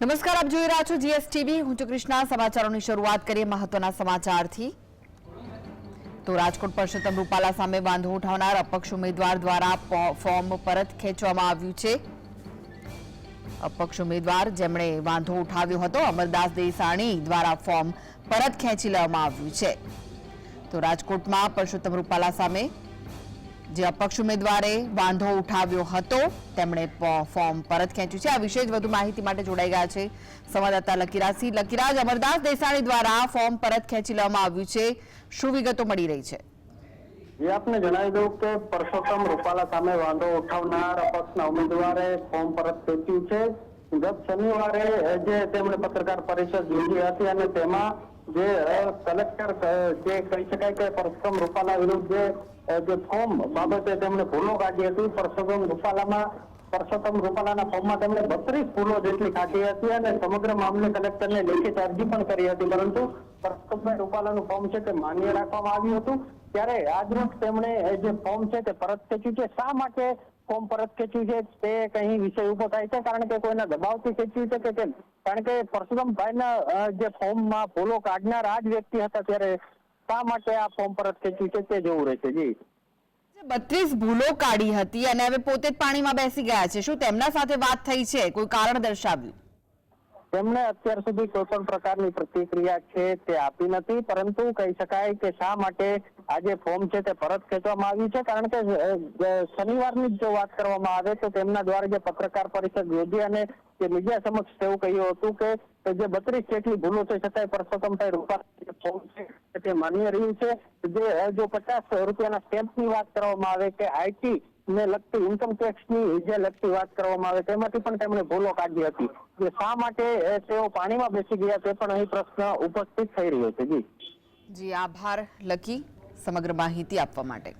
નમસ્કાર, આપ જોઈ રહ્યા છો જીએસટીવી. હું છું સમાચારોની શરૂઆત કરીએ મહત્વના સમાચારથી. તો રાજકોટ પરસોત્તમ રૂપાલા સામે વાંધો ઉઠાવનાર અપક્ષ ઉમેદવાર દ્વારા ફોર્મ પરત ખેંચવામાં આવ્યું છે. અપક્ષ ઉમેદવાર જેમણે વાંધો ઉઠાવ્યો હતો, અમરદાસ દેસાણી દ્વારા ફોર્મ પરત ખેંચી લેવામાં આવ્યું છે. તો રાજકોટમાં પરસોત્તમ રૂપાલા સામે જે અપક્ષ ઉમેદવારે વાંધો ઉઠાવ્યો હતો, તેમણે ફોર્મ પરત ખેંચ્યું છે. આ વિશે જ વધુ માહિતી માટે જોડાઈ ગયા છે સંવાદદાતા લકીરાસિંહ લકીરાજ અમરદાસ દેસાણી દ્વારા ફોર્મ પરત ખેંચી લેવામાં આવ્યું છે. શું વિગતો મળી રહી છે? જે આપને જણાવી દઉં કે પરસોત્તમ રૂપાલા સામે વાંધો ઉઠાવનાર અપક્ષના ઉમેદવારે ફોર્મ પરત ખેંચ્યું છે. ગત શનિવારે જે તેમણે પત્રકાર પરિષદ યોજી હતી અને તેમાં જે કલેક્ટર જે કહી શકાય કે પરસોત્તમ રૂપાલા વિરુદ્ધ જે ફોર્મ બાબતે તેમણે ભૂલો કાઢી હતી, પરસોત્તમ રૂપાલામાં, પરસોત્તમ રૂપાલાના ફોર્મમાં તેમણે બત્રીસ ભૂલો જેટલી કાઢી હતી અને સમગ્ર મામલે કલેક્ટરને લેખિત અરજી પણ કરી હતી. પરંતુ પરસોત્તમભાઈ રૂપાલાનું ફોર્મ છે તે માન્ય રાખવામાં આવ્યું હતું. ત્યારે આજરોજ તેમણે જે ફોર્મ છે તે પરત ખેંચ્યું છે. શા માટે ફોર્મ પરત ખેંચ્યું છે, તે કઈ વિષય ઊભો થાય છે? કારણ કે કોઈના દબાવથી ખેંચ્યું છે કે કેમ? કારણ કે પરશુરામભાઈના જે ફોર્મમાં ભૂલો કાઢનાર આ જ વ્યક્તિ હતા ત્યારે શા માટે આ ફોર્મ પરત ખેંચ્યું છે તે જોવું રહેશે જી બત્રીસ ભૂલો કાઢી હતી અને હવે પોતે જ પાણીમાં બેસી ગયા છે. શું તેમના સાથે વાત થઈ છે? કોઈ કારણ દર્શાવ્યું? તેમણે અત્યાર સુધી કોઈ પણ પ્રકારની પ્રતિક્રિયા છે તે આપી નથી, પરંતુ કહી શકાય કે શા માટે આ જે ફોર્મ છે તે પરત ખેંચવામાં આવ્યું છે? કારણ કે શનિવારની જો વાત કરવામાં આવે તો તેમના દ્વારા જે પત્રકાર પરિષદ યોજી અને જે મીડિયા સમક્ષ એવું કહ્યું હતું કે જે બત્રીસ જેટલી ભૂલો છે છતાંય પરસોત્તમભાઈ રૂપાલા ફોર્મ છે તે માન્ય રહ્યું છે. જે જો પચાસ રૂપિયાના સ્ટેમ્પની વાત કરવામાં આવે કે આઈટી ને લગતી ઇન્કમ ટેક્સની જે લગતી વાત કરવામાં આવે તેમાંથી પણ તેમણે ભૂલો કાઢી હતી. જે શા માટે તેઓ પાણીમાં બેસી ગયા તે પણ અહીં પ્રશ્ન ઉપસ્થિત થઈ રહ્યો છે. જી. જી, આભાર, લકી, સમગ્ર માહિતી આપવા માટે.